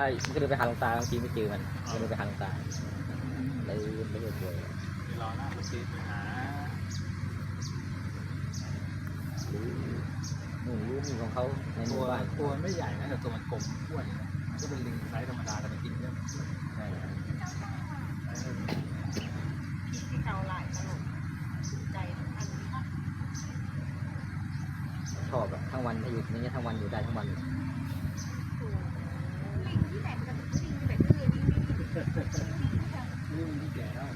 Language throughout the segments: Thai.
อ่ามันก็เดินไปหาหลวงตาบางทีไม่เจอมันก็เดินไปหาหลวงตาเลยไม่ได้ป่วยเดี๋ยวรอหน้าปกติไปหาหรือหนูรู้มีของเขาในหตัมู่วบ้านตัวมันไม่ใหญ่นะแต่ตัวมันกลมอ้วนนะมันก็เป็นลิงไซส์ธรรมดาแต่มันกินเยอะใช่ครับที่เกาหลายตลกใจทุกอันนี้ค่ะชอบอะทั้งวันถ้าอยู่อย่างเงี้ยทั้งวันอยู่ได้ทั้งวัน ลิงที่ไหนมันจะลิงที่ไหนก็คือลิงนี่นี่มันที่แก่แล้ว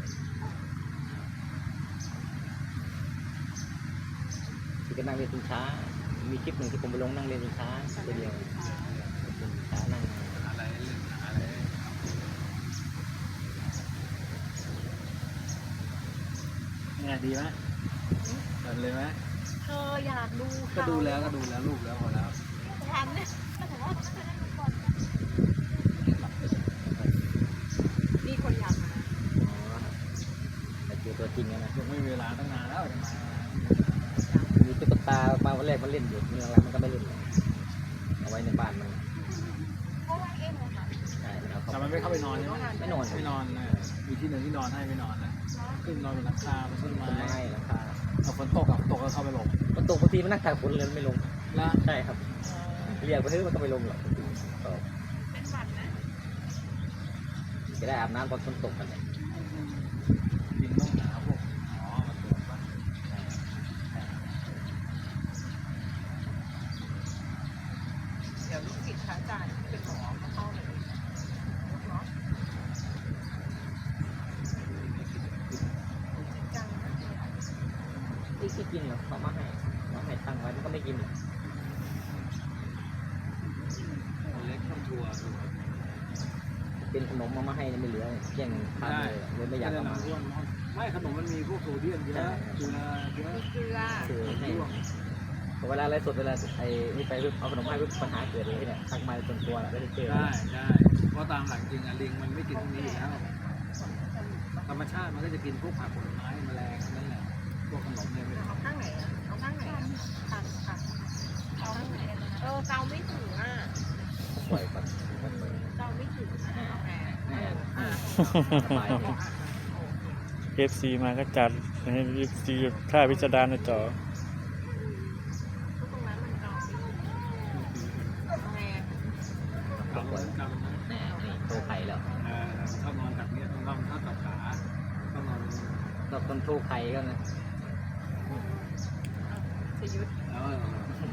ที่ก็นั่งเรียนชิงช้า มีคลิปหนึ่งที่ผมไปลงนั่งเรียนชิงช้าตัวเดียวชิงช้านั่งอะไรเล่นหาอะไรไงดีไหมเปิดเลยไหมเธออยากดูก็ดูแล้วก็ดูแล้วรูปแล้วพอแล้วทันเนี่ยแต่ว่าต้องไปนั่งดูก่อนมีคนอยากมา อ๋อแต่เจริงนะยังไม่มีเวลาตั้งนานแล้วจะมามีตุ๊กตามาวันแรกมันเล่นอยู่มีหลังมันก็ไม่เล่นเลยเอาไว้ในบ้านมันเพราะว่าเอ็มอคะใช่แล้วแต่มันไม่เข้าไปนอนใช่ไหมไม่นอนไม่นอนนะมีที่หนึ่งที่นอนให้ไม่นอนนะขึ้นนอนบนหลังคาบนต้นไม้ไม้หลังคาเอาฝนตกอะตกก็เข้าไปหลบมันตกบางทีมันนั่งตากฝนเลยไม่ลงแล้วใช่ครับเรียกไปนึกมันก็ไม่ลงหรอกเป็นวันนะจะได้อาบน้ำตอนฝนตกกันเนี่ย ดินต้องหนาพวกอ๋อมันตกปะ เดี๋ยวลูกศิษย์พระอาจารย์ที่เป็นหมอเขาเข้าเลยเนาะจัง ที่ที่กินเหรอเขามาให้มาให้ตั้งไว้มันก็ไม่กินหรอกเล็กต้องทัวร์ดูเป็นขนมมามาให้เนี่ยไม่เหลือแย่งทานเลยเลยไม่อยากเอามาไม่ขนมมันมีพวกโซเดียมเยอะเกลือเยอะมีเกลือคือให้เวลาอะไรสดเวลาไอ้นี่ไปปุ๊บเอาขนมให้ปุ๊บปัญหาเกิดเลยเนี่ยทักมาจนกลัวไม่ได้เจอได้ได้เพราะตามหลักจริงอะลิงมันไม่กินพวกนี้อยู่แล้วธรรมชาติมันก็จะกินพวกผักผลไม้แมลงนั่นแหละพวกขนมเนี่ยไม่เอาข้างไหนอะเอาข้างไหนอะคันค่ะเอาข้างไหนอะเออเกาไม่ถึงอะปล่อยก่อนเกาไม่ถึงอะเอาแหมแน่อะสบายเอาดีอะเอฟซีมาก็จัดให้เอฟซีค่าพิจารณาจอตรงนั้นมันเกาไม่ถึงเอาแหมกำลังกำลังแน่นี่โตไข่แล้วเอ่อชอบนอนแบบนี้ต้องนอนท่ากับขาต้องนอนก็ต้นโตไข่ก็นะจะยุด แล้วเออ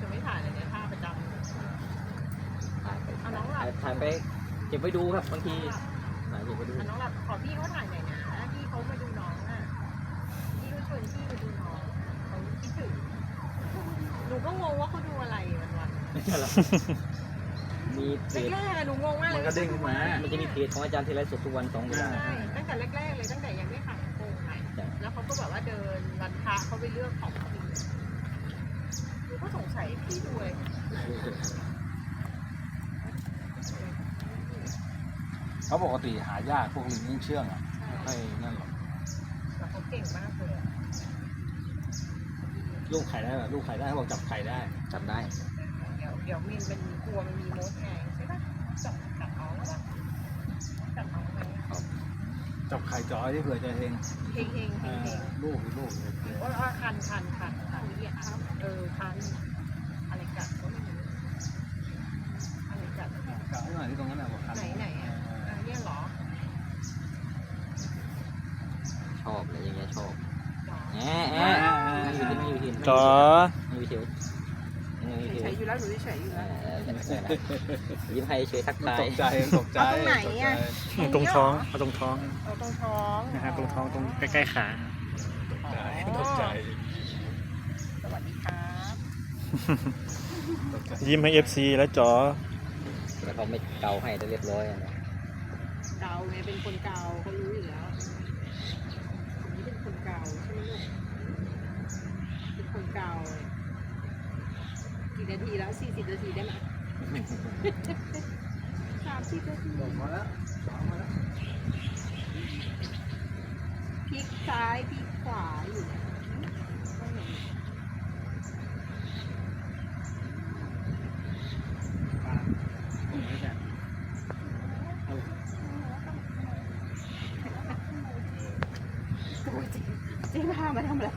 จะไม่ถ่ายเลยเนี่ยท่าประจถ่ายไปเอาน้องหลับถ่ายไปเก็บไว้ดูครับบางทีถ่ายเก็บไว้ดูอะน้องหลับขอพี่เขาถ่ายหน่อยนะพี่เขามาดูน้องอะพี่เขาชวนพี่มาดูน้องเขาคิดถึงหนูก็งงว่าเขาดูอะไรวันวันมีเพจแรกๆอะหนูงงมากเลยมันก็เด้งขึ้นมา มันจะมีเพจของอาจารย์ทีไรสดทุกวันสองเวลาใช่ตั้งแต่แรกๆเลยตั้งแต่ยังไม่ขายโกงใหม่ใช่แล้วเขาก็แบบว่าเดินวันพระเขาไปเลือกของ กินหนูก็สงสัยพี่ดูเลยเขาปกติหายากพวกลิงยิ่งเชื่องอะไม่ค่อยนั่นหรอกแต่เขาเก่งมากเลยอะลูกไข่ได้เหรอลูกไข่ได้เขาบอกจับไข่ได้จำได้ เดี๋ยวเดี๋ยวมินเป็นกลัวมันมีมดไงใช่ปะจับจับเอาแล้วปะจับเอาไหม จับไข่จอยที่เผื่อจะเฮงเฮงเฮงเฮเอ่งเฮองลูกลูกเลยว่าว่าคันคันคันคันเนี่ยครับเออคันอะไรกัดก็ไม่รู้อะไรกัดกะให้หน่อยที่ตรงนั้นน่ะบอกคันไหนไหนอะอันเนี้ยเหรอชอบเลยอย่างเงี้ยชอบหรอแอะแอะไม่อยู่ที่ไม่อยู่ที่จอ ไม่อยู่ที่ไม่อยู่ที่ เฉยๆอยู่แล้วหนูเฉยๆอยู่เอแล้วอยิ้มให้เฉยทักมันทายตกใจมันตกใจเอาตรงไหนอะตรงท้องเอาตรงท้องเอาตรงท้องนะฮะตรงท้องตรงใกล้ๆขาตกใจสวัสดีครับตกใจยิ้มให้เอฟซีแล้วจอแล้วเขาไม่เกาให้ได้เรียบร้อยอะนะเกาไงเป็นคนเกาเขารู้อยู่แล้วคนนี้เป็นคนเกาใช่ไหมลูกเป็นคนเกาเลย กี่นาทีแล้วสี่สิบนาทีได้ไหมสามสิบนาทีหมดมาแล้วสองมาแล้วพลิกซ้ายพลิกขวาอยู่เจ๊พามาทำอะไร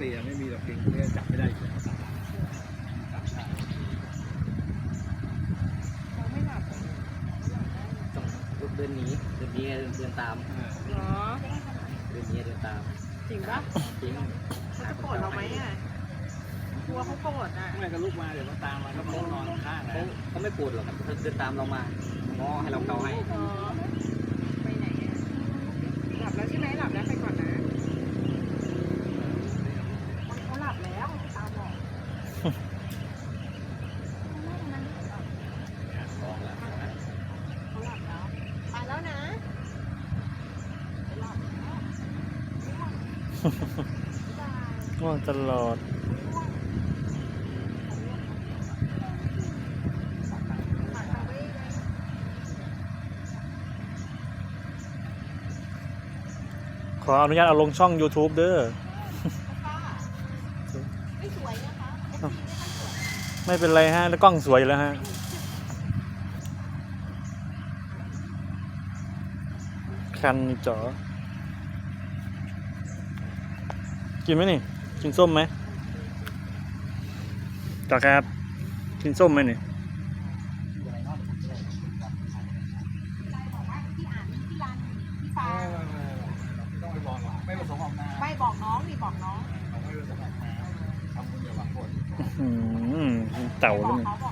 ติไม่มีหรอกลิงเรียกจับไม่ได้อยู่แล้วจับได้เราไม่หลับจับได้ต้องลุกเดินหนีเดินหนีเดินเดินตามเออเหรอเดินหนีเดินตามจริงปะจริงเขาจะโกรธเราไหมอะกลัวเขาโกรธอะไม่ก็ลุกมาเดี๋ยวมันตามมาก็มันนอนข้างเขาเขาไม่ปวดหรอกครับเขาเดินตามเรามาง้อให้เราเกาให้เหรอไปไหนอะหลับแล้วใช่ไหมหลับแล้วไปก่อนนะเขาหลับแล้วตาบอก ลองแล้ว เขาหลับแล้วไปแล้วนะไปหลับแล้ว ง่วง ตลอด ขออนุญาตเอาลงช่อง YouTube เด้อ ไม่สวยนะคะไม่เป็นไรฮะ แล้วกล้องสวยอยู่แล้วฮะ คันนี่จ๋อกินไหมนี่ กินส้มไหมจ๋อครับ กินส้มไหมนี่ที่อ่านที่ร้านที่ฟ้าไม่บอกหรอกไม่ประสงค์ออกมาไม่บอกน้องดิบอกน้องเขาไม่ป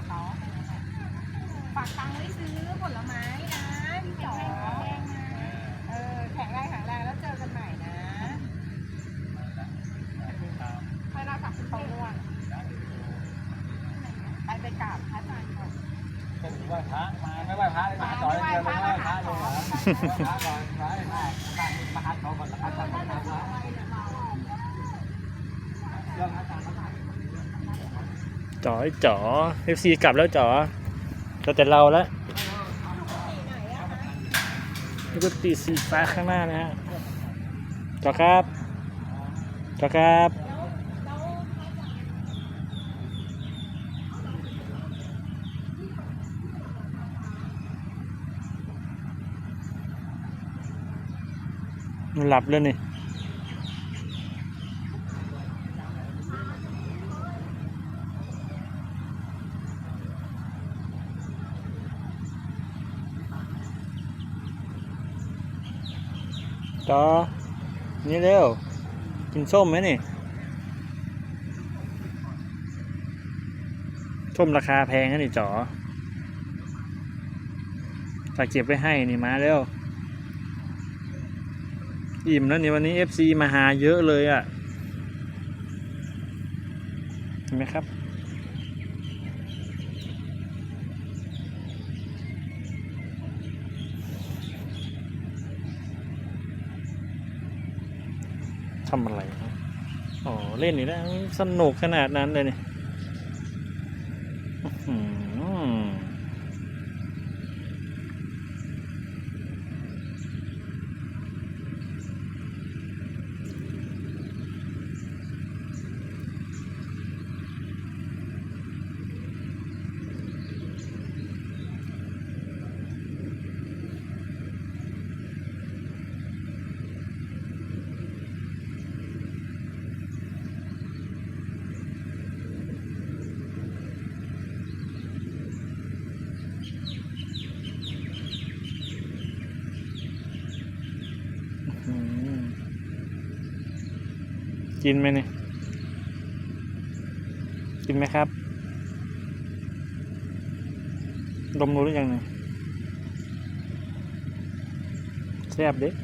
จารย์มาทำแล้วเรื่อจ่อไอ้จ๋อ FC กลับแล้วจ๋อก็แต่เราแล้วนี่ก็ตีสีฟ้าข้างหน้านะฮะจ๋อครับจ๋อครับ หลับแล้วนี่จอนี่เร็ว กินส้มไหมนี่ ส้มราคาแพงนะนี่จ๋อฝากเก็บไว้ให้นี่มาเร็ว อิ่มแล้วนี่วันนี้ FC มาหาเยอะเลยอะ่ะ เห็นไหมครับ ทำอะไรครับอ๋อ เล่นนี่นะสนุกขนาดนั้นเลยนี่อื้อหืออื้อหือ กินไหมเนี่ย กินไหมครับ ดมรู้หรือยังเนี่ยแซ่บเด็ก